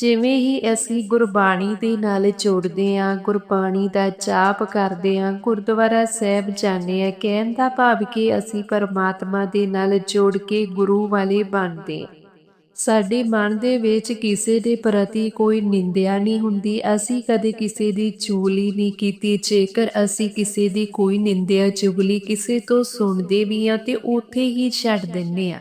ਜਿਵੇਂ ਹੀ ਅਸੀਂ ਗੁਰਬਾਣੀ ਦੇ ਨਾਲ ਜੁੜਦੇ ਆਂ ਗੁਰਬਾਣੀ ਦਾ ਜਾਪ ਕਰਦੇ ਆਂ ਗੁਰਦੁਆਰਾ ਸਾਹਿਬ ਜਾਂਦੇ ਆਂ ਕਹਿਣ ਦਾ ਭਾਵ ਕਿ ਅਸੀਂ ਪਰਮਾਤਮਾ ਦੇ ਨਾਲ ਜੋੜ ਕੇ ਗੁਰੂ ਵਾਲੇ ਬਣਦੇ ਆਂ ਸਾਡੇ ਮਨ ਦੇ ਵਿੱਚ ਕਿਸੇ ਦੇ ਪ੍ਰਤੀ ਕੋਈ ਨਿੰਦਿਆ ਨਹੀਂ ਹੁੰਦੀ, ਅਸੀਂ ਕਦੇ ਕਿਸੇ ਦੀ ਚੁਗਲੀ ਨਹੀਂ ਕੀਤੀ, ਜੇਕਰ ਅਸੀਂ ਕਿਸੇ ਦੀ ਕੋਈ ਨਿੰਦਿਆ ਚੁਗਲੀ ਕਿਸੇ ਤੋਂ ਸੁਣਦੇ ਵੀ ਆ ਤੇ ਉੱਥੇ ਹੀ ਛੱਡ ਦਿੰਨੇ ਆ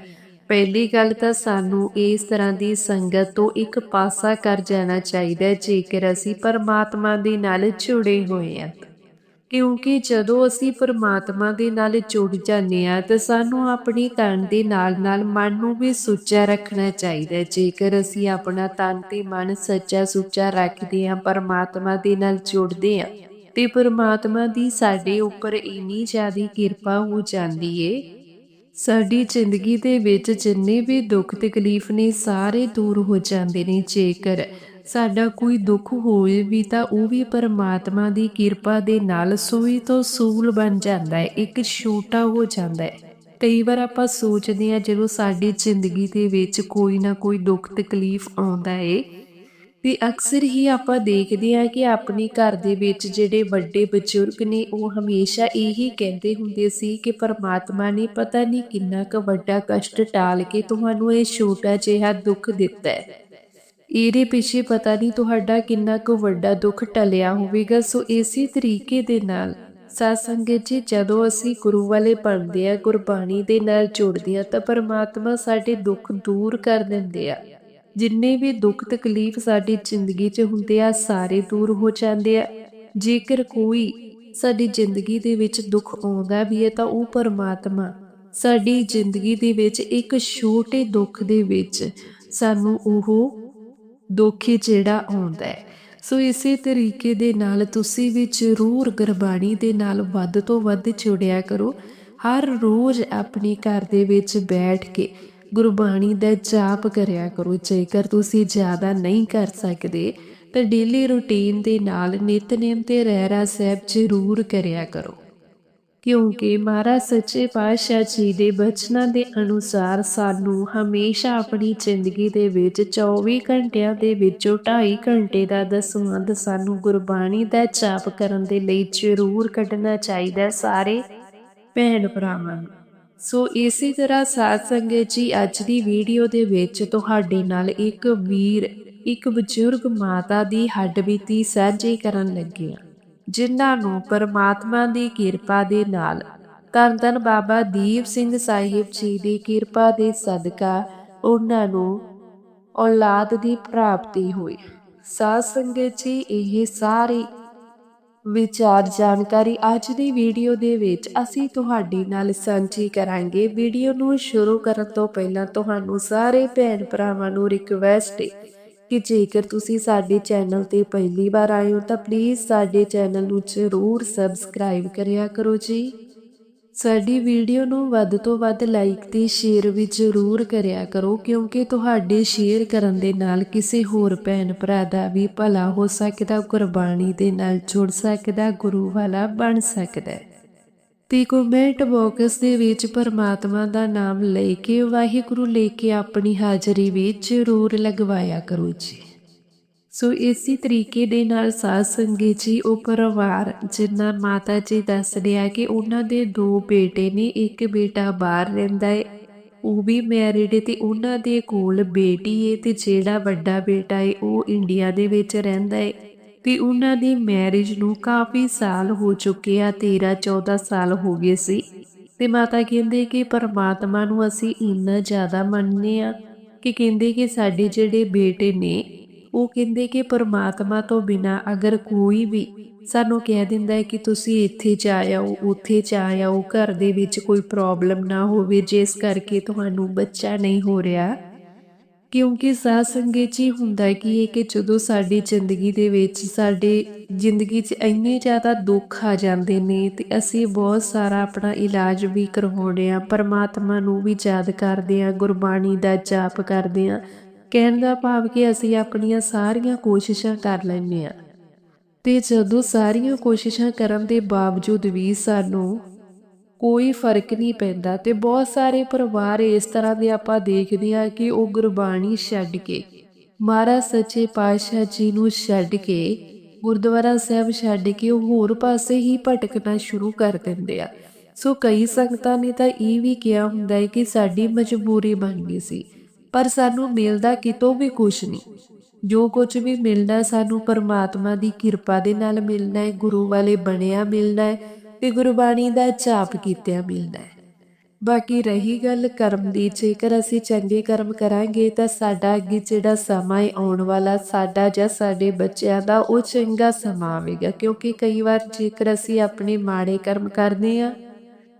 ਪਹਿਲੀ ਗੱਲ ਤਾਂ ਸਾਨੂੰ ਇਸ ਤਰ੍ਹਾਂ ਦੀ ਸੰਗਤ ਤੋਂ ਇੱਕ ਪਾਸਾ ਕਰ ਜਾਣਾ ਚਾਹੀਦਾ ਜੇਕਰ ਅਸੀਂ ਪਰਮਾਤਮਾ ਦੇ ਨਾਲ ਜੁੜੇ ਹੋਏ ਹਾਂ। ਕਿਉਂਕਿ ਜਦੋਂ ਅਸੀਂ ਪਰਮਾਤਮਾ ਦੇ ਨਾਲ ਜੁੜ ਜਾਂਦੇ ਹਾਂ, ਤਾਂ ਸਾਨੂੰ ਆਪਣੀ ਤਨ ਦੇ ਨਾਲ ਨਾਲ ਮਨ ਨੂੰ ਵੀ ਸੁੱਚਾ ਰੱਖਣਾ ਚਾਹੀਦਾ ਜੇਕਰ ਅਸੀਂ ਆਪਣਾ ਤਨ ਤੇ ਮਨ ਸੱਚਾ ਸੁੱਚਾ ਰੱਖਦੇ ਹਾਂ, ਪਰਮਾਤਮਾ ਦੇ ਨਾਲ ਜੁੜਦੇ ਹਾਂ, ਤੇ ਪਰਮਾਤਮਾ ਦੀ ਸਾਡੇ ਉੱਪਰ ਇੰਨੀ ਜ਼ਿਆਦਾ ਕਿਰਪਾ ਹੋ ਜਾਂਦੀ ਏ ਸਾਡੀ ਜ਼ਿੰਦਗੀ ਦੇ ਵਿੱਚ ਜਿੰਨੇ ਵੀ ਦੁੱਖ ਤਕਲੀਫ ਨੇ ਸਾਰੇ ਦੂਰ ਹੋ ਜਾਂਦੇ ਨੇ। ਜੇਕਰ ਸਾਡਾ ਕੋਈ ਦੁੱਖ ਹੋਏ ਵੀ ਤਾਂ ਉਹ ਵੀ ਪਰਮਾਤਮਾ ਦੀ ਕਿਰਪਾ ਦੇ ਨਾਲ ਸੂਈ ਤੋਂ ਸੂਲ ਬਣ ਜਾਂਦਾ ਹੈ, ਇੱਕ ਛੋਟਾ ਹੋ ਜਾਂਦਾ ਹੈ। ਕਈ ਵਾਰ ਆਪਾਂ ਸੋਚਦੇ ਹਾਂ ਜਦੋਂ ਸਾਡੀ ਜ਼ਿੰਦਗੀ ਦੇ ਵਿੱਚ ਕੋਈ ਨਾ ਕੋਈ ਦੁੱਖ ਤਕਲੀਫ ਆਉਂਦਾ ਏ ਤੇ ਅਕਸਰ ਹੀ ਆਪਾਂ ਦੇਖਦੇ ਹਾਂ ਕਿ ਆਪਣੇ ਘਰ ਦੇ ਵਿੱਚ ਜਿਹੜੇ ਵੱਡੇ ਬਜ਼ੁਰਗ ਨੇ, ਉਹ ਹਮੇਸ਼ਾ ਇਹੀ ਕਹਿੰਦੇ ਹੁੰਦੇ ਸੀ ਕਿ ਪਰਮਾਤਮਾ ਨੇ ਪਤਾ ਨਹੀਂ ਕਿੰਨਾ ਕੁ ਵੱਡਾ ਕਸ਼ਟ ਟਾਲ ਕੇ ਤੁਹਾਨੂੰ ਇਹ ਛੋਟਾ ਜਿਹਾ ਦੁੱਖ ਦਿੱਤਾ ਹੈ। ਇਹਦੇ ਪਿੱਛੇ ਪਤਾ ਨਹੀਂ ਤੁਹਾਡਾ ਕਿੰਨਾ ਕੁ ਵੱਡਾ ਦੁੱਖ ਟਲਿਆ ਹੋਵੇਗਾ। ਸੋ ਇਸੇ ਤਰੀਕੇ ਦੇ ਨਾਲ ਸਾਧ ਜੀ, ਜਦੋਂ ਅਸੀਂ ਗੁਰੂ ਵਾਲੇ ਬਣਦੇ ਆ ਗੁਰਬਾਣੀ ਦੇ ਨਾਲ ਜੁੜਦੇ ਆ ਤਾਂ ਪਰਮਾਤਮਾ ਸਾਡੇ ਦੁੱਖ ਦੂਰ ਕਰ ਦਿੰਦੇ ਆ। ਜਿੰਨੇ ਵੀ ਦੁੱਖ ਤਕਲੀਫ ਸਾਡੀ ਜ਼ਿੰਦਗੀ 'ਚ ਹੁੰਦੇ ਆ, ਸਾਰੇ ਦੂਰ ਹੋ ਜਾਂਦੇ ਆ। ਜੇਕਰ ਕੋਈ ਸਾਡੀ ਜ਼ਿੰਦਗੀ ਦੇ ਵਿੱਚ ਦੁੱਖ ਆਉਂਦਾ ਵੀ ਹੈ, ਤਾਂ ਉਹ ਪਰਮਾਤਮਾ ਸਾਡੀ ਜ਼ਿੰਦਗੀ ਦੇ ਵਿੱਚ ਇੱਕ ਛੋਟੇ ਦੁੱਖ ਦੇ ਵਿੱਚ ਸਾਨੂੰ ਉਹ ਦੁੱਖ ਜਿਹੜਾ ਆਉਂਦਾ ਹੈ। ਸੋ ਇਸੇ ਤਰੀਕੇ ਦੇ ਨਾਲ ਤੁਸੀਂ ਵੀ ਜ਼ਰੂਰ ਗੁਰਬਾਣੀ ਦੇ ਨਾਲ ਵੱਧ ਤੋਂ ਵੱਧ ਜੁੜਿਆ ਕਰੋ। ਹਰ ਰੋਜ਼ ਆਪਣੇ ਘਰ ਦੇ ਵਿੱਚ ਬੈਠ ਕੇ ਗੁਰਬਾਣੀ ਦਾ ਜਾਪ ਕਰਿਆ ਕਰੋ। ਜੇਕਰ ਤੁਸੀਂ ਜ਼ਿਆਦਾ ਨਹੀਂ ਕਰ ਸਕਦੇ, ਤਾਂ ਡੇਲੀ ਰੁਟੀਨ ਦੇ ਨਾਲ ਨਿਤਨੇਮ ਤੇ ਰਹਿਰਾ ਸਾਹਿਬ ਜ਼ਰੂਰ ਕਰਿਆ ਕਰੋ। ਕਿਉਂਕਿ ਮਹਾਰਾਜ ਸੱਚੇ ਪਾਤਸ਼ਾਹ ਜੀ ਦੇ ਬਚਨਾਂ ਦੇ ਅਨੁਸਾਰ ਸਾਨੂੰ ਹਮੇਸ਼ਾ ਆਪਣੀ ਜ਼ਿੰਦਗੀ ਦੇ ਵਿੱਚ 24 ਘੰਟਿਆਂ ਦੇ ਵਿੱਚੋਂ 2.5 ਘੰਟੇ ਦਾ ਦਸਵੰਧ ਸਾਨੂੰ ਗੁਰਬਾਣੀ ਦਾ ਜਾਪ ਕਰਨ ਦੇ ਲਈ ਜ਼ਰੂਰ ਕੱਢਣਾ ਚਾਹੀਦਾ ਸਾਰੇ ਭੈਣ ਭਰਾਵਾਂ ਨੂੰ। ਸੋ ਇਸੇ ਤਰ੍ਹਾਂ ਸਾਧ ਸੰਗਤ ਜੀ, ਅੱਜ ਦੀ ਵੀਡੀਓ ਦੇ ਵਿੱਚ ਤੁਹਾਡੇ ਨਾਲ ਇੱਕ ਵੀਰ, ਇੱਕ ਬਜ਼ੁਰਗ ਮਾਤਾ ਦੀ ਹੱਡਬੀਤੀ ਸਾਂਝੀ ਕਰਨ ਲੱਗੇ ਹਾਂ, ਜਿਨ੍ਹਾਂ ਨੂੰ ਪਰਮਾਤਮਾ ਦੀ ਕਿਰਪਾ ਦੇ ਨਾਲ ਧੰਨ ਧੰਨ ਬਾਬਾ ਦੀਪ ਸਿੰਘ ਸਾਹਿਬ ਜੀ ਦੀ ਕਿਰਪਾ ਦੇ ਸਦਕਾ ਉਹਨਾਂ ਨੂੰ ਔਲਾਦ ਦੀ ਪ੍ਰਾਪਤੀ ਹੋਈ। ਸਾਧ ਸੰਗਤ ਜੀ, ਇਹ ਸਾਰੀ ਵਿਚਾਰ ਜਾਣਕਾਰੀ ਅੱਜ ਦੀ ਵੀਡੀਓ ਦੇ ਵਿੱਚ ਅਸੀਂ ਤੁਹਾਡੇ ਨਾਲ ਸਾਂਝੀ ਕਰਾਂਗੇ। ਵੀਡੀਓ ਨੂੰ ਸ਼ੁਰੂ ਕਰਨ ਤੋਂ ਪਹਿਲਾਂ ਤੁਹਾਨੂੰ ਸਾਰੇ ਭੈਣ ਭਰਾਵਾਂ ਨੂੰ ਰਿਕਵੈਸਟ ਹੈ ਕਿ ਜੇਕਰ ਤੁਸੀਂ ਸਾਡੇ ਚੈਨਲ ਤੇ ਪਹਿਲੀ ਵਾਰ ਆਏ ਹੋ ਤਾਂ ਪਲੀਜ਼ ਸਾਡੇ ਚੈਨਲ ਨੂੰ ਜ਼ਰੂਰ ਸਬਸਕ੍ਰਾਈਬ ਕਰਿਆ ਕਰੋ ਜੀ। ਸਾਡੀ ਵੀਡੀਓ ਨੂੰ ਵੱਧ ਤੋਂ ਵੱਧ ਲਾਈਕ ਤੇ ਸ਼ੇਅਰ ਵੀ ਜ਼ਰੂਰ ਕਰਿਆ ਕਰੋ, ਕਿਉਂਕਿ ਤੁਹਾਡੇ ਸ਼ੇਅਰ ਕਰਨ ਦੇ ਨਾਲ ਕਿਸੇ ਹੋਰ ਭੈਣ ਭਰਾ ਦਾ ਵੀ ਭਲਾ ਹੋ ਸਕਦਾ, ਗੁਰਬਾਣੀ ਦੇ ਨਾਲ ਜੁੜ ਸਕਦਾ ਗੁਰੂ ਵਾਲਾ ਬਣ ਸਕਦਾ ਹੈ। ਤੇ ਕਮੈਂਟ ਬਾਕਸ ਦੇ ਵਿੱਚ ਪਰਮਾਤਮਾ ਦਾ ਨਾਮ ਲੈ ਕੇ, ਵਾਹਿਗੁਰੂ ਲੈ ਕੇ ਆਪਣੀ ਹਾਜ਼ਰੀ ਵਿੱਚ ਜ਼ਰੂਰ ਲਗਵਾਇਆ ਕਰੋ ਜੀ। ਸੋ ਇਸੇ ਤਰੀਕੇ ਦੇ ਨਾਲ ਸਾਧ ਸੰਗਤ ਜੀ, ਉਹ ਪਰਿਵਾਰ ਜਿਨ੍ਹਾਂ ਮਾਤਾ ਜੀ ਦੱਸ ਰਿਹਾ ਕਿ ਉਹਨਾਂ ਦੇ ਦੋ ਬੇਟੇ ਨੇ, ਇੱਕ ਬੇਟਾ ਬਾਹਰ ਰਹਿੰਦਾ ਹੈ ਉਹ ਵੀ ਮੈਰਿਡ ਹੈ ਤੇ ਉਹਨਾਂ ਦੇ ਕੋਲ ਬੇਟੀ ਹੈ ਤੇ ਜਿਹੜਾ ਵੱਡਾ ਬੇਟਾ ਹੈ ਉਹ ਇੰਡੀਆ ਦੇ ਵਿੱਚ ਰਹਿੰਦਾ ਹੈ ਤੇ ਉਹਨਾਂ ਦੀ ਮੈਰਿਜ ਨੂੰ ਕਾਫੀ ਸਾਲ ਹੋ ਚੁੱਕੇ ਆ 13 14 ਸਾਲ ਹੋ ਗਏ ਸੀ। ਤੇ ਮਾਤਾ ਕਹਿੰਦੇ ਕਿ ਪਰਮਾਤਮਾ ਨੂੰ ਅਸੀਂ ਇੰਨਾ ਜ਼ਿਆਦਾ ਮੰਨਨੇ ਆ ਕਿ ਕਹਿੰਦੇ ਕਿ ਸਾਡੇ ਜਿਹੜੇ ਬੇਟੇ ਨੇ ਉਹ ਕਹਿੰਦੇ ਕਿ ਪਰਮਾਤਮਾ ਤੋਂ ਬਿਨਾ ਅਗਰ ਕੋਈ ਵੀ ਸਾਨੂੰ ਕਹਿ ਦਿੰਦਾ ਹੈ ਕਿ ਤੁਸੀਂ ਇੱਥੇ ਜਾ ਆਓ, ਉੱਥੇ ਜਾ ਆਓ, ਘਰ ਦੇ ਵਿੱਚ ਕੋਈ ਪ੍ਰੋਬਲਮ ਨਾ ਹੋਵੇ, ਜਿਸ ਕਰਕੇ ਤੁਹਾਨੂੰ ਬੱਚਾ ਨਹੀਂ ਹੋ ਰਿਹਾ। ਕਿਉਂਕਿ ਸਾਧ ਸੰਗਤ ਜੀ ਹੁੰਦਾ ਕੀ ਹੈ ਕਿ ਜਦੋਂ ਸਾਡੀ ਜ਼ਿੰਦਗੀ ਦੇ ਵਿੱਚ ਸਾਡੇ ਜ਼ਿੰਦਗੀ 'ਚ ਇੰਨੇ ਜ਼ਿਆਦਾ ਦੁੱਖ ਆ ਜਾਂਦੇ ਨੇ ਤੇ ਅਸੀਂ ਬਹੁਤ ਸਾਰਾ ਆਪਣਾ ਇਲਾਜ ਵੀ ਕਰਵਾਉਂਦੇ ਆ ਪਰਮਾਤਮਾ ਨੂੰ ਵੀ ਯਾਦ ਕਰਦੇ ਆ ਗੁਰਬਾਣੀ ਦਾ ਜਾਪ ਕਰਦੇ ਆ ਕਹਿਣ ਦਾ ਭਾਵ ਕਿ ਅਸੀਂ ਆਪਣੀਆਂ ਸਾਰੀਆਂ ਕੋਸ਼ਿਸ਼ਾਂ ਕਰ ਲੈਂਦੇ ਆ ਤੇ ਜਦੋਂ ਸਾਰੀਆਂ ਕੋਸ਼ਿਸ਼ਾਂ ਕਰਨ ਦੇ ਬਾਵਜੂਦ ਵੀ ਸਾਨੂੰ ਕੋਈ ਫ਼ਰਕ ਨਹੀਂ ਪੈਂਦਾ ਤੇ ਬਹੁਤ ਸਾਰੇ ਪਰਿਵਾਰ ਇਸ ਤਰ੍ਹਾਂ ਦੇ ਆਪਾਂ ਦੇਖਦੇ ਆ ਕਿ ਉਹ ਗੁਰਬਾਣੀ ਛੱਡ ਕੇ, ਮਹਾਰਾਜ ਸੱਚੇ ਪਾਤਸ਼ਾਹ ਜੀ ਨੂੰ ਛੱਡ ਕੇ, ਗੁਰਦੁਆਰਾ ਸਾਹਿਬ ਛੱਡ ਕੇ ਉਹ ਹੋਰ ਪਾਸੇ ਹੀ ਭਟਕਣਾ ਸ਼ੁਰੂ ਕਰ ਦਿੰਦੇ ਆ। ਸੋ ਕਈ ਸੰਗਤਾਂ ਨੇ ਤਾਂ ਇਹ ਵੀ ਕਿਹਾ ਹੁੰਦਾ ਹੈ ਕਿ ਸਾਡੀ ਮਜਬੂਰੀ ਬਣ ਗਈ ਸੀ। ਪਰ ਸਾਨੂੰ ਮਿਲਦਾ ਕਿਤੋਂ ਵੀ ਕੁਝ ਨਹੀਂ। ਜੋ ਕੁਝ ਵੀ ਮਿਲਣਾ ਸਾਨੂੰ ਪਰਮਾਤਮਾ ਦੀ ਕਿਰਪਾ ਦੇ ਨਾਲ ਮਿਲਣਾ ਹੈ, ਗੁਰੂ ਵਾਲੇ ਬਣਿਆ ਮਿਲਣਾ ਹੈ ਤੇ ਗੁਰਬਾਣੀ ਦਾ ਜਾਪ ਕੀਤਿਆਂ ਮਿਲਣਾ ਹੈ। ਬਾਕੀ ਰਹੀ ਗੱਲ ਕਰਮ ਦੀ, ਜੇਕਰ ਅਸੀਂ ਚੰਗੇ ਕਰਮ ਕਰਾਂਗੇ ਤਾਂ ਸਾਡਾ ਅੱਗੇ ਜਿਹੜਾ ਸਮਾਂ ਹੈ ਆਉਣ ਵਾਲਾ, ਸਾਡਾ ਜਾਂ ਸਾਡੇ ਬੱਚਿਆਂ ਦਾ, ਉਹ ਚੰਗਾ ਸਮਾਂ ਆਵੇਗਾ। ਕਿਉਂਕਿ ਕਈ ਵਾਰ ਜੇਕਰ ਅਸੀਂ ਆਪਣੇ ਮਾੜੇ ਕਰਮ ਕਰਦੇ ਆ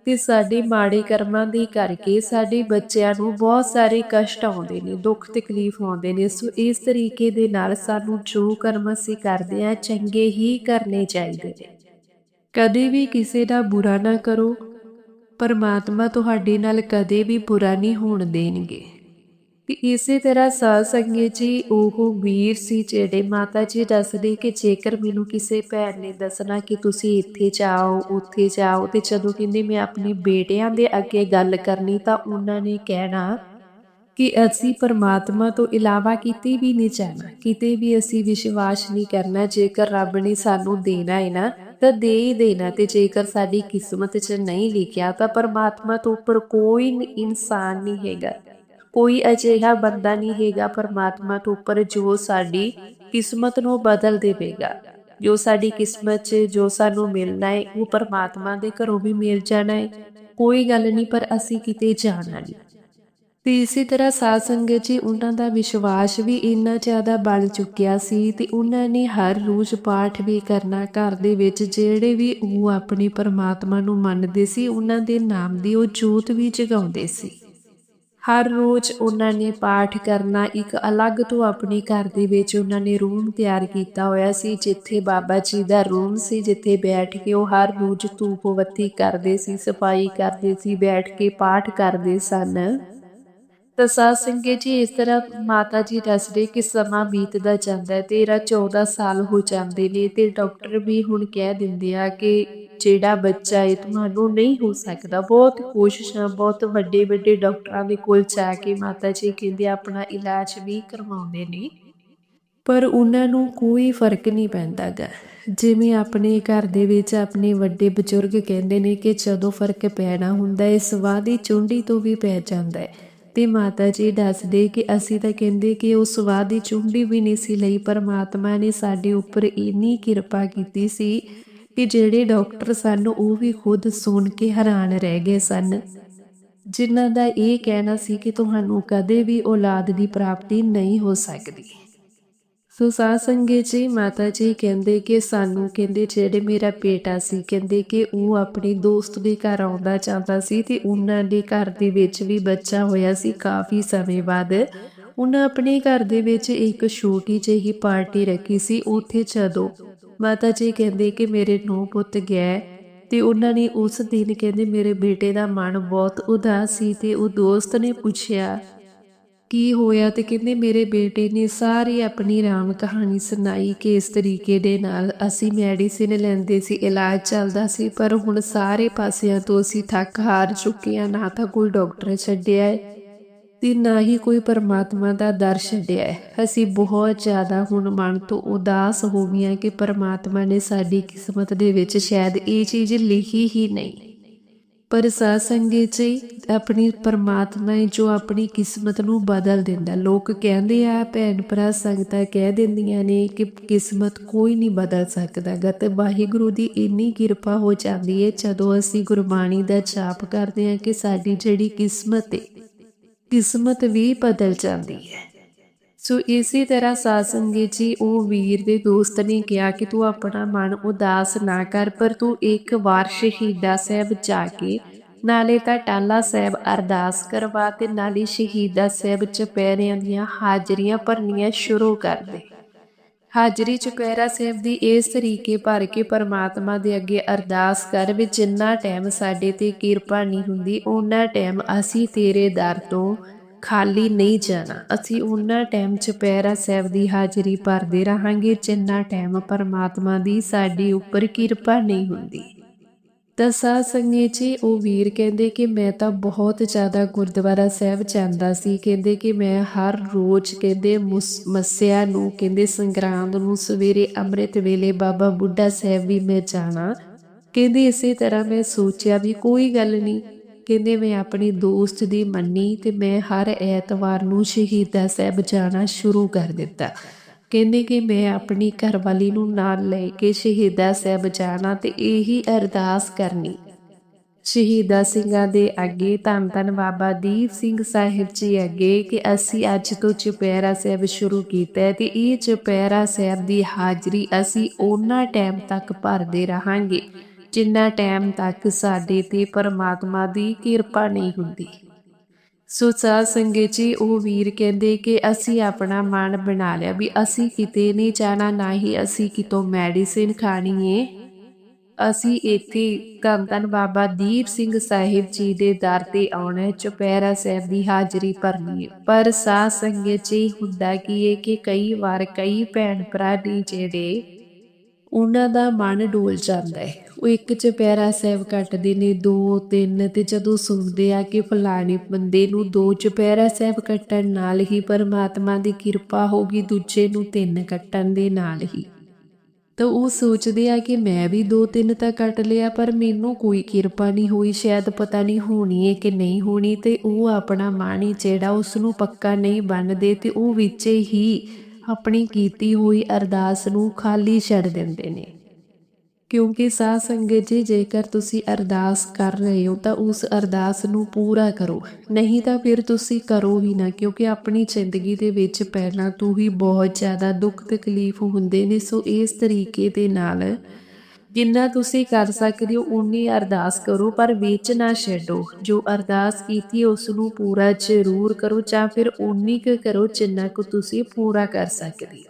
ਤੇ ਸਾਡੇ ਮਾੜੇ ਕਰਮਾਂ ਦੇ ਕਰਕੇ ਸਾਡੇ ਬੱਚਿਆਂ ਨੂੰ ਬਹੁਤ ਸਾਰੇ ਕਸ਼ਟ ਆਉਂਦੇ ਨੇ, ਦੁੱਖ ਤਕਲੀਫ ਆਉਂਦੇ ਨੇ। ਸੋ ਇਸ ਤਰੀਕੇ ਦੇ ਨਾਲ ਸਾਨੂੰ ਜੋ ਕਰਮ ਅਸੀਂ ਕਰਦੇ ਆ ਚੰਗੇ ਹੀ ਕਰਨੇ ਚਾਹੀਦੇ ਨੇ। ਕਦੇ ਵੀ ਕਿਸੇ ਦਾ ਬੁਰਾ ਨਾ ਕਰੋ। ਪਰਮਾਤਮਾ ਤੁਹਾਡੇ ਨਾਲ ਕਦੇ ਵੀ ਬੁਰਾ ਨਹੀਂ ਹੋਣ ਦੇਣਗੇ। ਕਿ ਇਸੇ ਤਰ੍ਹਾਂ ਸਾਧ ਸੰਗਤ ਜੀ, ਉਹ ਵੀਰ ਸੀ ਜਿਹੜੇ ਮਾਤਾ ਜੀ ਦੱਸਦੇ ਕਿ ਜੇਕਰ ਮੈਨੂੰ ਕਿਸੇ ਭੈਣ ਨੇ ਦੱਸਣਾ ਕਿ ਤੁਸੀਂ ਇੱਥੇ ਜਾਓ, ਉੱਥੇ ਜਾਓ ਤੇ ਜਦੋਂ ਕਹਿੰਦੇ ਮੈਂ ਆਪਣੇ ਬੇਟਿਆਂ ਦੇ ਅੱਗੇ ਗੱਲ ਕਰਨੀ ਤਾਂ ਉਹਨਾਂ ਨੇ ਕਹਿਣਾ ਕਿ ਅਸੀਂ ਪਰਮਾਤਮਾ ਤੋਂ ਇਲਾਵਾ ਕਿਤੇ ਵੀ ਨਹੀਂ ਜਾਣਾ, ਕਿਤੇ ਵੀ ਅਸੀਂ ਵਿਸ਼ਵਾਸ ਨਹੀਂ ਕਰਨਾ, ਜੇਕਰ ਰੱਬ ਨੇ ਸਾਨੂੰ ਦੇਣਾ ਹੈ ਨਾ, ਤਾਂ ਦੇ ਹੀ ਦੇਣਾ ਤੇ ਜੇਕਰ ਸਾਡੀ ਕਿਸਮਤ 'ਚ ਨਹੀਂ ਲਿਖਿਆ ਤਾਂ ਪਰਮਾਤਮਾ ਤੋਂ ਉੱਪਰ ਕੋਈ ਇਨਸਾਨ ਨਹੀਂ ਹੈਗਾ। ਕੋਈ ਅਜਿਹਾ ਬੰਦਾ ਨਹੀਂ ਹੈਗਾ ਪਰਮਾਤਮਾ ਤੋਂ ਉੱਪਰ ਜੋ ਸਾਡੀ ਕਿਸਮਤ ਨੂੰ ਬਦਲ ਦੇਵੇਗਾ। ਜੋ ਸਾਡੀ ਕਿਸਮਤ 'ਚ ਜੋ ਸਾਨੂੰ ਮਿਲਣਾ ਹੈ, ਉਹ ਪਰਮਾਤਮਾ ਦੇ ਘਰੋਂ ਵੀ ਮਿਲ ਜਾਣਾ ਹੈ। ਕੋਈ ਗੱਲ ਨਹੀਂ, ਪਰ ਅਸੀਂ ਕਿਤੇ ਜਾਣਾ ਨਹੀਂ। ਤੇ ਇਸੇ ਤਰ੍ਹਾਂ ਸਾਧ ਸੰਗਤ ਜੀ ਉਹਨਾਂ ਦਾ ਵਿਸ਼ਵਾਸ ਵੀ ਇੰਨਾ ਜ਼ਿਆਦਾ ਬਣ ਚੁੱਕਿਆ ਸੀ ਤੇ ਉਹਨਾਂ ਨੇ ਹਰ ਰੋਜ਼ ਪਾਠ ਵੀ ਕਰਨਾ ਘਰ ਦੇ ਵਿੱਚ, ਜਿਹੜੇ ਵੀ ਉਹ ਆਪਣੇ ਪਰਮਾਤਮਾ ਨੂੰ ਮੰਨਦੇ ਸੀ, ਉਹਨਾਂ ਦੇ ਨਾਮ ਦੀ ਉਹ ਜੋਤ ਵੀ ਜਗਾਉਂਦੇ ਸੀ। ਹਰ ਰੋਜ਼ ਉਹਨਾਂ ਨੇ ਪਾਠ ਕਰਨਾ ਇੱਕ ਅਲੱਗ ਤੋਂ ਆਪਣੇ ਘਰ ਦੇ ਵਿੱਚ ਉਹਨਾਂ ਨੇ ਰੂਮ ਤਿਆਰ ਕੀਤਾ ਹੋਇਆ ਸੀ, ਜਿੱਥੇ ਬਾਬਾ ਜੀ ਦਾ ਰੂਮ ਸੀ, ਜਿੱਥੇ ਬੈਠ ਕੇ ਉਹ ਹਰ ਰੋਜ਼ ਧੂਪ ਬੱਤੀ ਕਰਦੇ ਸੀ, ਸਫ਼ਾਈ ਕਰਦੇ ਸੀ, ਬੈਠ ਕੇ ਪਾਠ ਕਰਦੇ ਸਨ। ਤਾਂ ਸਾਧ ਸੰਗਤ ਜੀ, ਇਸ ਤਰ੍ਹਾਂ ਮਾਤਾ ਜੀ ਦੱਸਦੇ ਕਿ ਸਮਾਂ ਬੀਤਦਾ ਜਾਂਦਾ ਹੈ 13 14 ਸਾਲ ਹੋ ਜਾਂਦੇ ਨੇ ਤੇ ਡਾਕਟਰ ਵੀ ਹੁਣ ਕਹਿ ਦਿੰਦੇ ਆ ਕਿ ਜਿਹੜਾ ਬੱਚਾ ਇਹ ਤੁਹਾਨੂੰ ਨਹੀਂ ਹੋ ਸਕਦਾ। ਬਹੁਤ ਕੋਸ਼ਿਸ਼ਾਂ ਬਹੁਤ ਵੱਡੇ ਵੱਡੇ ਡਾਕਟਰਾਂ ਦੇ ਕੋਲ ਜਾ ਕੇ ਮਾਤਾ ਜੀ ਕਹਿੰਦੇ ਆਪਣਾ ਇਲਾਜ ਵੀ ਕਰਵਾਉਂਦੇ ਨੇ। ਪਰ ਉਹਨਾਂ ਨੂੰ ਕੋਈ ਫ਼ਰਕ ਨਹੀਂ ਪੈਂਦਾਗਾ। ਜਿਵੇਂ ਆਪਣੇ ਘਰ ਦੇ ਵਿੱਚ ਆਪਣੇ ਵੱਡੇ ਬਜ਼ੁਰਗ ਕਹਿੰਦੇ ਨੇ ਕਿ ਜਦੋਂ ਫ਼ਰਕ ਪੈਣਾ ਹੁੰਦਾ ਹੈ ਸਵਾਦੀ ਚੁੰਡੀ ਤੋਂ ਵੀ ਪੈ ਜਾਂਦਾ ਹੈ। ਤੇ ਮਾਤਾ ਜੀ ਦੱਸਦੇ ਕਿ ਅਸੀਂ ਤਾਂ ਕਹਿੰਦੇ ਕਿ ਉਹ ਸਵਾਦ ਦੀ ਚੁੰਡੀ ਵੀ ਨਹੀਂ ਸੀ ਲਈ, ਪਰਮਾਤਮਾ ਨੇ ਸਾਡੇ ਉੱਪਰ ਇੰਨੀ ਕਿਰਪਾ ਕੀਤੀ ਸੀ ਕਿ ਜਿਹੜੇ ਡਾਕਟਰ ਸਨ, ਉਹ ਵੀ ਖੁਦ ਸੁਣ ਕੇ ਹੈਰਾਨ ਰਹਿ ਗਏ ਸਨ। ਜਿਨ੍ਹਾਂ ਦਾ ਇਹ ਕਹਿਣਾ ਸੀ ਕਿ ਤੁਹਾਨੂੰ ਕਦੇ ਵੀ ਔਲਾਦ ਦੀ ਪ੍ਰਾਪਤੀ ਨਹੀਂ ਹੋ ਸਕਦੀ। ਸੋ ਸਾਧ ਸੰਗਤ ਜੀ, ਮਾਤਾ ਜੀ ਕਹਿੰਦੇ ਕਿ ਸਾਨੂੰ ਕਹਿੰਦੇ ਜਿਹੜੇ ਮੇਰਾ ਬੇਟਾ ਸੀ, ਕਹਿੰਦੇ ਕਿ ਉਹ ਆਪਣੇ ਦੋਸਤ ਦੇ ਘਰ ਆਉਂਦਾ ਚਾਹੁੰਦਾ ਸੀ ਤੇ ਉਹਨਾਂ ਦੇ ਘਰ ਦੇ ਵਿੱਚ ਵੀ ਬੱਚਾ ਹੋਇਆ ਸੀ ਕਾਫੀ ਸਮੇਂ ਬਾਅਦ। ਉਹਨਾਂ ਆਪਣੇ ਘਰ ਦੇ ਵਿੱਚ ਇੱਕ ਛੋਟੀ ਜਿਹੀ ਪਾਰਟੀ ਰੱਖੀ ਸੀ। ਉੱਥੇ ਜਦੋਂ ਮਾਤਾ ਜੀ ਕਹਿੰਦੇ ਕਿ ਮੇਰੇ ਨੌ ਪੁੱਤ ਗਿਆ ਤੇ ਉਹਨਾਂ ਨੇ ਉਸ ਦਿਨ ਕਹਿੰਦੇ ਮੇਰੇ ਬੇਟੇ ਦਾ ਮਨ ਬਹੁਤ ਉਦਾਸ ਸੀ ਤੇ ਉਹ ਦੋਸਤ ਨੇ ਪੁੱਛਿਆ, ਕੀ ਹੋਇਆ? ਤੇ ਕਹਿੰਦੇ ਮੇਰੇ ਬੇਟੇ ਨੇ ਸਾਰੀ ਆਪਣੀ ਰਾਮ ਕਹਾਣੀ ਸੁਣਾਈ ਕਿ ਇਸ ਤਰੀਕੇ ਦੇ ਨਾਲ ਅਸੀਂ ਮੈਡੀਸਿਨ ਲੈਂਦੇ ਸੀ, ਇਲਾਜ ਚੱਲਦਾ ਸੀ, ਪਰ ਹੁਣ ਸਾਰੇ ਪਾਸਿਆਂ ਤੋਂ ਅਸੀਂ ਥੱਕ ਹਾਰ ਚੁੱਕੇ ਆ ਨਾ ਤਾਂ ਕੋਈ ਡਾਕਟਰ ਛੱਡਿਆ ਹੈ। ਤੇ ਨਾ ਹੀ ਕੋਈ ਪਰਮਾਤਮਾ ਦਾ ਦਰ ਛੱਡਿਆ ਹੈ। ਅਸੀਂ ਬਹੁਤ ਜ਼ਿਆਦਾ ਹੁਣ ਮਨ ਤੋਂ ਉਦਾਸ ਹੋ ਗਈਆਂ ਕਿ ਪਰਮਾਤਮਾ ਨੇ ਸਾਡੀ ਕਿਸਮਤ ਦੇ ਵਿੱਚ ਸ਼ਾਇਦ ਇਹ ਚੀਜ਼ ਲਿਖੀ ਹੀ ਨਹੀਂ। ਪਰ ਸਾਧ 'ਚ ਆਪਣੀ ਪਰਮਾਤਮਾ ਹੈ ਜੋ ਆਪਣੀ ਕਿਸਮਤ ਨੂੰ ਬਦਲ ਦਿੰਦਾ ਲੋਕ ਕਹਿੰਦੇ ਆ, ਭੈਣ ਭਰਾ ਸੰਗਤਾਂ ਕਹਿ ਦਿੰਦੀਆਂ ਨੇ ਕਿ ਕਿਸਮਤ ਕੋਈ ਨਹੀਂ ਬਦਲ ਸਕਦਾ ਗਤ ਵਾਹਿਗੁਰੂ ਦੀ ਇੰਨੀ ਕਿਰਪਾ ਹੋ ਜਾਂਦੀ ਹੈ। ਜਦੋਂ ਅਸੀਂ ਗੁਰਬਾਣੀ ਦਾ ਜਾਪ ਕਰਦੇ ਹਾਂ ਕਿ ਸਾਡੀ ਜਿਹੜੀ ਕਿਸਮਤ ਹੈ ਕਿਸਮਤ ਵੀ ਬਦਲ ਜਾਂਦੀ ਹੈ। ਸੋ ਇਸੇ ਤਰ੍ਹਾਂ ਸਾਧ ਸੰਗਤ ਜੀ, ਉਹ ਵੀਰ ਦੇ ਦੋਸਤ ਨੇ ਕਿਹਾ ਕਿ ਤੂੰ ਆਪਣਾ ਮਨ ਉਦਾਸ ਨਾ ਕਰ, ਪਰ ਤੂੰ ਇੱਕ ਵਾਰ ਸ਼ਹੀਦਾ ਸਾਹਿਬ ਜਾ ਕੇ ਨਾਲੇ ਤਾਂ ਟਾਲਾ ਸਾਹਿਬ ਅਰਦਾਸ ਕਰਵਾ ਤੇ ਨਾਲੇ ਸ਼ਹੀਦਾ ਸਾਹਿਬ ਚੁਪਹਿਰਿਆਂ ਦੀਆਂ ਹਾਜ਼ਰੀਆਂ ਭਰਨੀਆਂ ਸ਼ੁਰੂ ਕਰ ਦੇ। ਹਾਜ਼ਰੀ ਚੁਪਹਿਰਾ ਸਾਹਿਬ ਦੀ ਇਸ ਤਰੀਕੇ ਭਰ ਕੇ ਪਰਮਾਤਮਾ ਦੇ ਅੱਗੇ ਅਰਦਾਸ ਕਰ ਵੀ ਜਿੰਨਾ ਟਾਈਮ ਸਾਡੇ ਤੇ ਕਿਰਪਾ ਨਹੀਂ ਹੁੰਦੀ ਉਹਨਾਂ ਟਾਈਮ ਅਸੀਂ ਤੇਰੇ ਦਰ ਤੋਂ ਖਾਲੀ ਨਹੀਂ ਜਾਣਾ। ਅਸੀਂ ਉਹਨਾਂ ਟਾਈਮ ਚੁਪਹਿਰਾ ਸਾਹਿਬ ਦੀ ਹਾਜ਼ਰੀ ਭਰਦੇ ਰਹਾਂਗੇ ਜਿੰਨਾ ਟਾਈਮ ਪਰਮਾਤਮਾ ਦੀ ਸਾਡੇ ਉੱਪਰ ਕਿਰਪਾ ਨਹੀਂ ਹੁੰਦੀ। ਤਾਂ ਸਾਧ ਸੰਗਤ ਜੀ ਉਹ ਵੀਰ ਕਹਿੰਦੇ ਕਿ ਮੈਂ ਤਾਂ ਬਹੁਤ ਜ਼ਿਆਦਾ ਗੁਰਦੁਆਰਾ ਸਾਹਿਬ ਜਾਂਦਾ ਸੀ। ਕਹਿੰਦੇ ਕਿ ਮੈਂ ਹਰ ਰੋਜ਼ ਕਹਿੰਦੇ ਮੁਸ- ਮੱਸਿਆ ਨੂੰ, ਕਹਿੰਦੇ ਸੰਗਰਾਂਦ ਨੂੰ ਸਵੇਰੇ ਅੰਮ੍ਰਿਤ ਵੇਲੇ ਬਾਬਾ ਬੁੱਢਾ ਸਾਹਿਬ ਵੀ ਮੈਂ ਜਾਣਾ। ਕਹਿੰਦੇ ਇਸੇ ਤਰ੍ਹਾਂ ਮੈਂ ਸੋਚਿਆ ਵੀ ਕੋਈ ਗੱਲ ਨਹੀਂ। ਕਹਿੰਦੇ ਮੈਂ ਆਪਣੀ ਦੋਸਤ ਦੀ ਮੰਨੀ ਤੇ ਮੈਂ ਹਰ ਐਤਵਾਰ ਨੂੰ ਸ਼ਹੀਦਾ ਸਾਹਿਬ ਜਾਣਾ ਸ਼ੁਰੂ ਕਰ ਦਿੱਤਾ। ਕਹਿੰਦੇ ਕਿ ਮੈਂ ਆਪਣੀ ਘਰਵਾਲੀ ਨੂੰ ਨਾਲ ਲੈ ਕੇ ਸ਼ਹੀਦਾ ਸਾਹਿਬ ਜਾਣਾ ਤੇ ਇਹੀ ਅਰਦਾਸ ਕਰਨੀ। ਸ਼ਹੀਦਾ ਸਿੰਘਾਂ ਦੇ ਅੱਗੇ ਧੰਨ ਧੰਨ ਬਾਬਾ ਦੀਪ ਸਿੰਘ ਸਾਹਿਬ ਜੀ ਅੱਗੇ ਕਿ ਅਸੀਂ ਅੱਜ ਤੋਂ ਚੁਪਹਿਰਾ ਸਾਹਿਬ ਸ਼ੁਰੂ ਕੀਤਾ ਹੈ ਤੇ ਇਹ ਚੁਪਹਿਰਾ ਸਾਹਿਬ ਦੀ ਹਾਜ਼ਰੀ ਅਸੀਂ ਉਹਨਾਂ ਟਾਈਮ ਤੱਕ ਭਰਦੇ ਰਹਾਂਗੇ, ਜਿੰਨਾ ਟਾਈਮ ਤੱਕ ਸਾਡੇ ਤੇ ਪਰਮਾਤਮਾ ਦੀ ਕਿਰਪਾ ਨਹੀਂ ਹੁੰਦੀ। ਸੋ ਸਾਧ ਸੰਗਤ ਜੀ ਉਹ ਵੀਰ ਕਹਿੰਦੇ ਕਿ ਅਸੀਂ ਆਪਣਾ ਮਨ ਬਣਾ ਲਿਆ ਵੀ ਅਸੀਂ ਕਿਤੇ ਨਹੀਂ ਜਾਣਾ, ਨਾ ਹੀ ਅਸੀਂ ਕਿਤੋਂ ਮੈਡੀਸਿਨ ਖਾਣੀ ਏ। ਅਸੀਂ ਇੱਥੇ ਧੰਨ ਧੰਨ ਬਾਬਾ ਦੀਪ ਸਿੰਘ ਸਾਹਿਬ ਜੀ ਦੇ ਦਰ ਤੇ ਆਉਣਾ ਚੁਪਹਿਰਾ ਸਾਹਿਬ ਦੀ ਹਾਜ਼ਰੀ ਭਰਨੀ ਹੈ। ਪਰ ਸਾਧ ਸੰਗਤ ਜੀ ਹੁੰਦਾ ਕੀ ਹੈ ਕਿ ਕਈ ਵਾਰ ਕਈ ਭੈਣ ਭਰਾ ਨੇ ਜਿਹੜੇ ਉਹਨਾਂ ਦਾ ਮਨ ਡੋਲ ਜਾਂਦਾ ਹੈ। ਉਹ ਇੱਕ ਚੁਪਹਿਰਾ ਸਾਹਿਬ ਕੱਟਦੇ ਨੇ, ਦੋ, ਤਿੰਨ ਤੇ ਜਦੋਂ ਸੁਣਦੇ ਆ ਕਿ ਫਲਾਣੇ ਬੰਦੇ ਨੂੰ ਦੋ ਚੁਪਹਿਰਾ ਸਾਹਿਬ ਕੱਟਣ ਨਾਲ ਹੀ ਪਰਮਾਤਮਾ ਦੀ ਕਿਰਪਾ ਹੋਗੀ ਦੂਜੇ ਨੂੰ ਤਿੰਨ ਕੱਟਣ ਦੇ ਨਾਲ ਹੀ। ਤਾਂ ਉਹ ਸੋਚਦੇ ਆ ਕਿ ਮੈਂ ਵੀ ਦੋ, ਤਿੰਨ ਤਾਂ ਕੱਟ ਲਿਆ, ਪਰ ਮੈਨੂੰ ਕੋਈ ਕਿਰਪਾ ਨਹੀਂ ਹੋਈ, ਸ਼ਾਇਦ ਪਤਾ ਨਹੀਂ ਹੋਣੀ ਹੈ ਕਿ ਨਹੀਂ ਹੋਣੀ ਤੇ ਉਹ ਆਪਣਾ ਮਨ ਹੀ ਜਿਹੜਾ ਉਸ ਨੂੰ ਪੱਕਾ ਨਹੀਂ ਬੰਨਦੇ ਤੇ ਉਹ ਵਿੱਚ ਹੀ ਆਪਣੀ ਕੀਤੀ ਹੋਈ ਅਰਦਾਸ ਨੂੰ ਖਾਲੀ ਛੱਡ ਦਿੰਦੇ ਨੇ। ਕਿਉਂਕਿ ਸਾਧ ਸੰਗਤ ਜੀ, ਜੇਕਰ ਤੁਸੀਂ ਅਰਦਾਸ ਕਰ ਰਹੇ ਹੋ ਤਾਂ ਉਸ ਅਰਦਾਸ ਨੂੰ ਪੂਰਾ ਕਰੋ। ਨਹੀਂ ਤਾਂ ਫਿਰ ਤੁਸੀਂ ਕਰੋ ਵੀ ਨਾ, ਕਿਉਂਕਿ ਆਪਣੀ ਜ਼ਿੰਦਗੀ ਦੇ ਵਿੱਚ ਪਹਿਲਾਂ ਤੋਂ ਹੀ ਬਹੁਤ ਜ਼ਿਆਦਾ ਦੁੱਖ ਤਕਲੀਫ ਹੁੰਦੇ ਨੇ। ਸੋ ਇਸ ਤਰੀਕੇ ਦੇ ਨਾਲ ਜਿੰਨਾ ਤੁਸੀਂ ਕਰ ਸਕਦੇ ਹੋ ਉਨੀ ਅਰਦਾਸ ਕਰੋ, ਪਰ ਵਿੱਚ ਨਾ ਛੱਡੋ। ਜੋ ਅਰਦਾਸ ਕੀਤੀ ਉਸ ਨੂੰ ਪੂਰਾ ਜ਼ਰੂਰ ਕਰੋ, ਜਾਂ ਫਿਰ ਉਨੀ ਕੁ ਕਰੋ ਜਿੰਨਾ ਕੁ ਤੁਸੀਂ ਪੂਰਾ ਕਰ ਸਕਦੇ ਹੋ।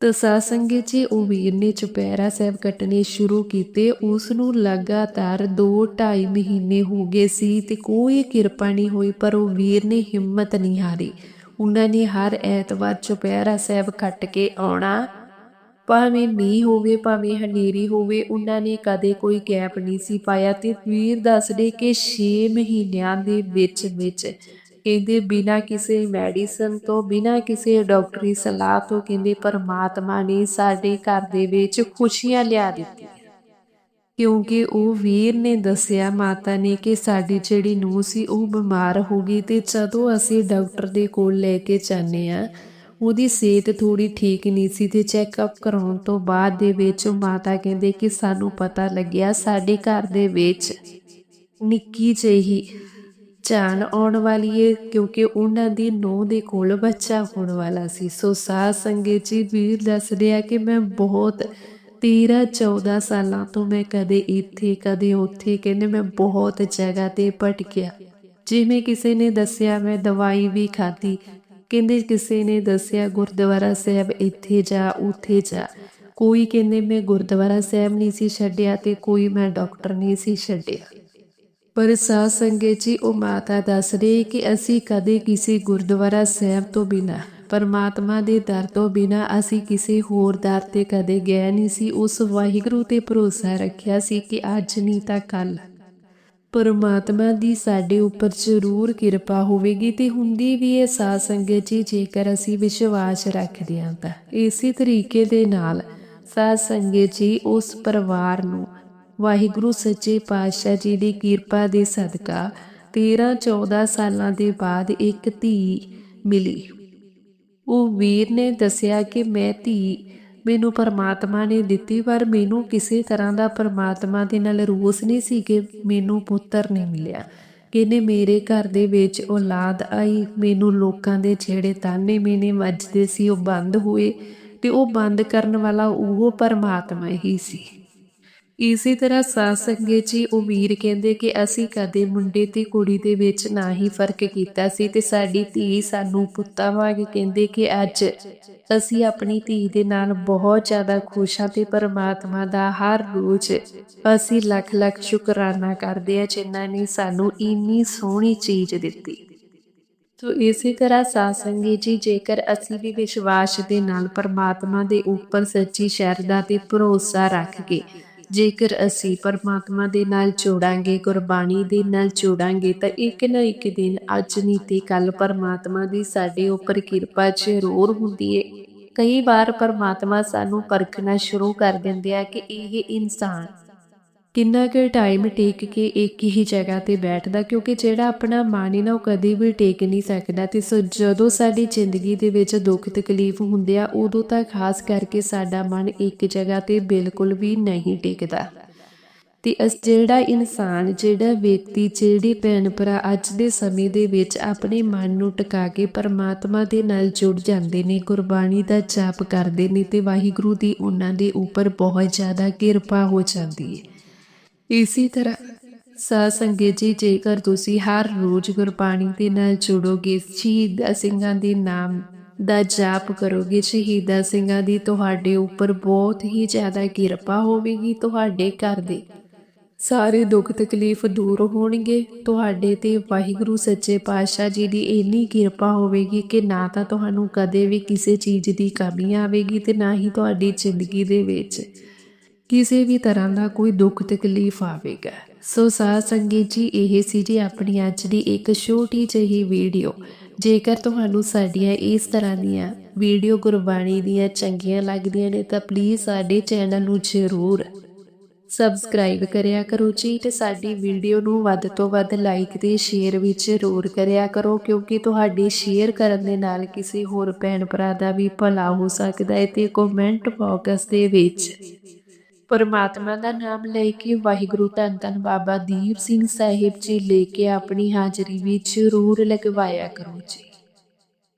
ਤਾਂ ਸਾਧ ਸੰਗਤ ਜੀ, ਉਹ ਵੀਰ ਨੇ ਚੁਪਹਿਰਾ ਸਾਹਿਬ ਕੱਟਣੇ ਸ਼ੁਰੂ ਕੀਤੇ। ਉਸ ਨੂੰ ਲਗਾਤਾਰ 2-2.5 ਮਹੀਨੇ ਹੋ ਗਏ ਸੀ ਤੇ ਕੋਈ ਕਿਰਪਾ ਨਹੀਂ ਹੋਈ, ਪਰ ਉਹ ਵੀਰ ਨੇ ਹਿੰਮਤ ਨਹੀਂ ਹਾਰੀ। ਉਹਨਾਂ ਨੇ ਹਰ ਐਤਵਾਰ ਚੁਪਹਿਰਾ ਸਾਹਿਬ ਕੱਟ ਕੇ ਆਉਣਾ ਭਾਵੇਂ ਮੀਂਹ ਹੋਵੇ, ਭਾਵੇਂ ਹਨੇਰੀ ਹੋਵੇ, ਉਹਨਾਂ ਨੇ ਕਦੇ ਕੋਈ ਗੈਪ ਨਹੀਂ ਸੀ ਪਾਇਆ ਤੇ ਵੀਰ ਦੱਸਦੇ ਕਿ 6 ਮਹੀਨਿਆਂ ਦੇ ਵਿੱਚ ਵਿੱਚ ਕਹਿੰਦੇ ਬਿਨਾ ਕਿਸੇ ਮੈਡੀਸਨ ਤੋਂ, ਬਿਨਾ ਕਿਸੇ ਡਾਕਟਰੀ ਸਲਾਹ ਤੋਂ ਕਹਿੰਦੇ ਪਰਮਾਤਮਾ ਨੇ ਸਾਡੇ ਘਰ ਦੇ ਵਿੱਚ ਖੁਸ਼ੀਆਂ ਲਿਆ ਦਿੱਤੀਆਂ। ਕਿਉਂਕਿ ਉਹ ਵੀਰ ਨੇ ਦੱਸਿਆ ਮਾਤਾ ਨੇ ਕਿ ਸਾਡੀ ਜਿਹੜੀ ਨੂੰਹ ਸੀ ਉਹ ਬਿਮਾਰ ਹੋ ਗਈ ਤੇ ਜਦੋਂ ਅਸੀਂ ਡਾਕਟਰ ਦੇ ਕੋਲ ਲੈ ਕੇ ਜਾਂਦੇ ਆ ਉਹਦੀ ਸਿਹਤ ਥੋੜੀ ਠੀਕ ਨਹੀਂ ਸੀ ਤੇ ਚੈੱਕਅਪ ਕਰਾਉਣ ਤੋਂ ਬਾਅਦ ਦੇ ਵਿੱਚ ਮਾਤਾ ਕਹਿੰਦੇ ਕਿ ਸਾਨੂੰ ਪਤਾ ਲੱਗਿਆ ਸਾਡੇ ਘਰ ਦੇ ਵਿੱਚ ਨਿੱਕੀ ਜਿਹੀ ਜਾਨ ਆਉਣ ਵਾਲੀ ਏ, ਕਿਉਂਕਿ ਉਹਨਾਂ ਦੀ ਨੂੰਹ ਦੇ ਕੋਲ ਬੱਚਾ ਹੋਣ ਵਾਲਾ ਸੀ। ਸੋ ਸਾਧ ਸੰਗਤ ਜੀ, ਵੀਰ ਦੱਸ ਰਿਹਾ ਕਿ ਮੈਂ ਬਹੁਤ 13 14 ਸਾਲਾਂ ਤੋਂ ਮੈਂ ਕਦੇ ਇੱਥੇ, ਕਦੇ ਉੱਥੇ, ਕਹਿੰਦੇ ਮੈਂ ਬਹੁਤ ਜਗ੍ਹਾ ਤੇ ਭਟਕਿਆ। ਜਿਵੇਂ ਕਿਸੇ ਨੇ ਦੱਸਿਆ, ਮੈਂ ਦਵਾਈ ਵੀ ਖਾਧੀ ਕਹਿੰਦੇ ਕਿਸੇ ਨੇ ਦੱਸਿਆ, ਗੁਰਦੁਆਰਾ ਸਾਹਿਬ ਇੱਥੇ ਜਾ, ਉੱਥੇ ਜਾ। ਕੋਈ ਕਹਿੰਦੇ, ਮੈਂ ਗੁਰਦੁਆਰਾ ਸਾਹਿਬ ਨਹੀਂ ਸੀ ਛੱਡਿਆ ਤੇ ਕੋਈ ਮੈਂ ਡਾਕਟਰ ਨਹੀਂ ਸੀ ਛੱਡਿਆ। ਪਰ ਸਾਧ ਸੰਗਤ ਜੀ, ਉਹ ਮਾਤਾ ਦੱਸ ਰਹੀ ਕਿ ਅਸੀਂ ਕਦੇ ਕਿਸੇ ਗੁਰਦੁਆਰਾ ਸਾਹਿਬ ਤੋਂ ਬਿਨਾ, ਪਰਮਾਤਮਾ ਦੇ ਦਰ ਤੋਂ ਬਿਨਾ ਅਸੀਂ ਕਿਸੇ ਹੋਰ ਦਰ ਤੇ ਕਦੇ ਗਏ ਨਹੀਂ ਸੀ। ਉਸ ਵਾਹਿਗੁਰੂ ਤੇ ਭਰੋਸਾ ਰੱਖਿਆ ਸੀ ਕਿ ਅੱਜ ਨਹੀਂ ਤਾਂ ਕੱਲ ਪਰਮਾਤਮਾ ਦੀ ਸਾਡੇ ਉੱਪਰ ਜ਼ਰੂਰ ਕਿਰਪਾ ਹੋਵੇਗੀ ਤੇ ਹੁੰਦੀ ਵੀ ਇਹ ਸਾਧ ਸੰਗਤ ਜੀ, ਜੇਕਰ ਅਸੀਂ ਵਿਸ਼ਵਾਸ ਰੱਖਦੇ ਹਾਂ ਤਾਂ। ਇਸੇ ਤਰੀਕੇ ਦੇ ਨਾਲ ਸਾਧ ਸੰਗਤ ਜੀ, ਉਸ ਪਰਿਵਾਰ ਨੂੰ ਵਾਹਿਗੁਰੂ ਸੱਚੇ ਪਾਤਸ਼ਾਹ ਜੀ ਦੀ ਕਿਰਪਾ ਦੇ ਸਦਕਾ 13 14 ਸਾਲਾਂ ਦੇ ਬਾਅਦ ਇੱਕ ਧੀ ਮਿਲੀ। ਉਹ ਵੀਰ ਨੇ ਦੱਸਿਆ ਕਿ ਮੈਂ ਧੀ ਮੈਨੂੰ ਪਰਮਾਤਮਾ ਨੇ ਦਿੱਤੀ, ਪਰ ਮੈਨੂੰ ਕਿਸੇ ਤਰ੍ਹਾਂ ਦਾ ਪਰਮਾਤਮਾ ਦੇ ਨਾਲ ਰੋਸ ਨਹੀਂ ਸੀ ਕਿ ਮੈਨੂੰ ਪੁੱਤਰ ਨਹੀਂ ਮਿਲਿਆ। ਕਹਿੰਦੇ ਮੇਰੇ ਘਰ ਦੇ ਵਿੱਚ ਔਲਾਦ ਆਈ, ਮੈਨੂੰ ਲੋਕਾਂ ਦੇ ਜਿਹੜੇ ਤਾਨੇ ਮੈਨੇ ਵੱਜਦੇ ਸੀ, ਉਹ ਬੰਦ ਹੋਏ ਤੇ ਉਹ ਬੰਦ ਕਰਨ ਵਾਲਾ ਉਹ ਪਰਮਾਤਮਾ ਹੀ ਸੀ। ਇਸੇ ਤਰ੍ਹਾਂ ਸਾਧ ਸੰਗਤ ਜੀ ਉਹ ਵੀਰ ਕਹਿੰਦੇ ਕਿ ਅਸੀਂ ਕਦੇ ਮੁੰਡੇ ਤੇ ਕੁੜੀ ਦੇ ਵਿੱਚ ਨਾ ਹੀ ਫ਼ਰਕ ਕੀਤਾ ਸੀ ਤੇ ਸਾਡੀ ਧੀ ਸਾਨੂੰ ਪੁੱਤਾਂ ਵਾਂਗ ਕਹਿੰਦੇ ਕਿ ਅੱਜ ਅਸੀਂ ਆਪਣੀ ਧੀ ਦੇ ਨਾਲ ਬਹੁਤ ਜ਼ਿਆਦਾ ਖੁਸ਼ ਹਾਂ ਤੇ ਪਰਮਾਤਮਾ ਦਾ ਹਰ ਰੋਜ਼ ਅਸੀਂ ਲੱਖ ਲੱਖ ਸ਼ੁਕਰਾਨਾ ਕਰਦੇ ਆ ਜਿਨ੍ਹਾਂ ਨੇ ਸਾਨੂੰ ਇੰਨੀ ਸੋਹਣੀ ਚੀਜ਼ ਦਿੱਤੀ। ਤੋ ਇਸੇ ਤਰ੍ਹਾਂ ਸਾਧ ਸੰਗਤ ਜੀ, ਜੇਕਰ ਅਸੀਂ ਵੀ ਵਿਸ਼ਵਾਸ ਦੇ ਨਾਲ ਪਰਮਾਤਮਾ ਦੇ ਉੱਪਰ ਸੱਚੀ ਸ਼ਰਧਾ ਤੇ ਭਰੋਸਾ ਰੱਖ ਕੇ ਜੇਕਰ ਅਸੀਂ ਪਰਮਾਤਮਾ ਦੇ ਨਾਲ ਜੋੜਾਂਗੇ, ਗੁਰਬਾਣੀ ਦੇ ਨਾਲ ਜੋੜਾਂਗੇ, ਤਾਂ ਇੱਕ ਨਾ ਇੱਕ ਦਿਨ ਅੱਜ ਨਹੀਂ ਤੇ ਕੱਲ ਪਰਮਾਤਮਾ ਦੀ ਸਾਡੇ ਉੱਪਰ ਕਿਰਪਾ ਜ਼ਰੂਰ ਹੁੰਦੀ ਹੈ ਕਈ ਵਾਰ ਪਰਮਾਤਮਾ ਸਾਨੂੰ ਪਰਖਣਾ ਸ਼ੁਰੂ ਕਰ ਦਿੰਦੇ ਆ ਕਿ ਇਹ ਇਨਸਾਨ ਕਿੰਨਾ ਕੁ ਟਾਈਮ ਟੇਕ ਕੇ ਇੱਕ ਹੀ ਜਗ੍ਹਾ ਤੇ ਬੈਠਦਾ, ਕਿਉਂਕਿ ਜਿਹੜਾ ਆਪਣਾ ਮਨ ਹੈ ਨਾ, ਉਹ ਕਦੇ ਵੀ ਟੇਕ ਨਹੀਂ ਸਕਦਾ। ਤੇ ਸੋ ਜਦੋਂ ਸਾਡੀ ਜ਼ਿੰਦਗੀ ਦੇ ਵਿੱਚ ਦੁੱਖ ਤਕਲੀਫ ਹੁੰਦੇ ਆ, ਉਦੋਂ ਤਾਂ ਖਾਸ ਕਰਕੇ ਸਾਡਾ ਮਨ ਇੱਕ ਜਗ੍ਹਾ ਤੇ ਬਿਲਕੁਲ ਵੀ ਨਹੀਂ ਟਿਕਦਾ। ਤੇ ਅਸ, ਜਿਹੜਾ ਇਨਸਾਨ, ਜਿਹੜਾ ਵਿਅਕਤੀ, ਜਿਹੜੇ ਭੈਣ ਭਰਾ ਅੱਜ ਦੇ ਸਮੇਂ ਦੇ ਵਿੱਚ ਆਪਣੇ ਮਨ ਨੂੰ ਟਿਕਾ ਕੇ ਪਰਮਾਤਮਾ ਦੇ ਨਾਲ ਜੁੜ ਜਾਂਦੇ ਨੇ, ਗੁਰਬਾਣੀ ਦਾ ਜਾਪ ਕਰਦੇ ਨੇ, ਤੇ ਵਾਹਿਗੁਰੂ ਦੀ ਉਹਨਾਂ ਦੇ ਉੱਪਰ ਬਹੁਤ ਜ਼ਿਆਦਾ ਕਿਰਪਾ ਹੋ ਜਾਂਦੀ ਹੈ ਇਸੇ ਤਰ੍ਹਾਂ ਸਾਧ ਸੰਗਤ ਜੀ, ਜੇਕਰ ਤੁਸੀਂ ਹਰ ਰੋਜ਼ ਗੁਰਬਾਣੀ ਦੇ ਨਾਲ ਜੁੜੋਗੇ, ਸ਼ਹੀਦਾਂ ਸਿੰਘਾਂ ਦੇ ਨਾਮ ਦਾ ਜਾਪ ਕਰੋਗੇ, ਸ਼ਹੀਦਾਂ ਸਿੰਘਾਂ ਦੀ ਤੁਹਾਡੇ ਉੱਪਰ ਬਹੁਤ ਹੀ ਜ਼ਿਆਦਾ ਕਿਰਪਾ ਹੋਵੇਗੀ, ਤੁਹਾਡੇ ਘਰ ਦੇ ਸਾਰੇ ਦੁੱਖ ਤਕਲੀਫ ਦੂਰ ਹੋਣਗੇ, ਤੁਹਾਡੇ ਤੇ ਵਾਹਿਗੁਰੂ ਸੱਚੇ ਪਾਤਸ਼ਾਹ ਜੀ ਦੀ ਇੰਨੀ ਕਿਰਪਾ ਹੋਵੇਗੀ ਕਿ ਨਾ ਤਾਂ ਤੁਹਾਨੂੰ ਕਦੇ ਵੀ ਕਿਸੇ ਚੀਜ਼ ਦੀ ਕਮੀ ਆਵੇਗੀ ਤੇ ਨਾ ਹੀ ਤੁਹਾਡੀ ਜ਼ਿੰਦਗੀ ਦੇ ਵਿੱਚ ਕਿਸੇ ਵੀ ਤਰ੍ਹਾਂ ਦਾ ਕੋਈ ਦੁੱਖ ਤਕਲੀਫ ਆਵੇਗਾ। ਸੋ ਸਾਧ ਸੰਗਤ ਜੀ, ਇਹ ਸੀ ਜੀ ਆਪਣੀ ਅੱਜ ਦੀ ਇੱਕ ਛੋਟੀ ਜਿਹੀ ਵੀਡੀਓ। ਜੇਕਰ ਤੁਹਾਨੂੰ ਸਾਡੀਆਂ ਇਸ ਤਰ੍ਹਾਂ ਦੀਆਂ ਵੀਡੀਓ ਗੁਰਬਾਣੀ ਦੀਆਂ ਚੰਗੀਆਂ ਲੱਗਦੀਆਂ ਨੇ, ਤਾਂ ਪਲੀਜ਼ ਸਾਡੇ ਚੈਨਲ ਨੂੰ ਜ਼ਰੂਰ ਸਬਸਕ੍ਰਾਈਬ ਕਰਿਆ ਕਰੋ ਜੀ ਤੇ ਸਾਡੀ ਵੀਡੀਓ ਨੂੰ ਵੱਧ ਤੋਂ ਵੱਧ ਲਾਈਕ ਤੇ ਸ਼ੇਅਰ ਵੀ ਜ਼ਰੂਰ ਕਰਿਆ ਕਰੋ, ਕਿਉਂਕਿ ਤੁਹਾਡੇ ਸ਼ੇਅਰ ਕਰਨ ਦੇ ਨਾਲ ਕਿਸੇ ਹੋਰ ਭੈਣ ਭਰਾ ਦਾ ਵੀ ਭਲਾ ਹੋ ਸਕਦਾ ਹੈ ਤੇ ਕਮੈਂਟ ਬਾਕਸ ਦੇ ਵਿੱਚ ਪਰਮਾਤਮਾ ਦਾ ਨਾਮ ਲੈ ਕੇ ਵਾਹਿਗੁਰੂ ਧੰਨ ਧੰਨ ਬਾਬਾ ਦੀਪ ਸਿੰਘ ਸਾਹਿਬ ਜੀ ਲੈ ਕੇ ਆਪਣੀ ਹਾਜ਼ਰੀ ਵਿੱਚ ਜ਼ਰੂਰ ਲਗਵਾਇਆ ਕਰੋ ਜੀ।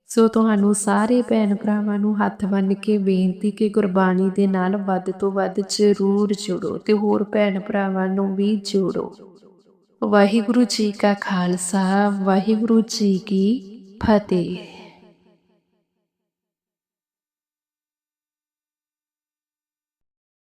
ਸੋ ਤੁਹਾਨੂੰ ਸਾਰੇ ਭੈਣ ਭਰਾਵਾਂ ਨੂੰ ਹੱਥ ਬੰਨ੍ਹ ਕੇ ਬੇਨਤੀ ਕਿ ਗੁਰਬਾਣੀ ਦੇ ਨਾਲ ਵੱਧ ਤੋਂ ਵੱਧ ਜ਼ਰੂਰ ਜੁੜੋ ਤੇ ਹੋਰ ਭੈਣ ਭਰਾਵਾਂ ਨੂੰ ਵੀ ਜੋੜੋ। ਵਾਹਿਗੁਰੂ ਜੀ ਕਾ ਖਾਲਸਾ, ਵਾਹਿਗੁਰੂ ਜੀ ਕੀ ਫਤਿਹ।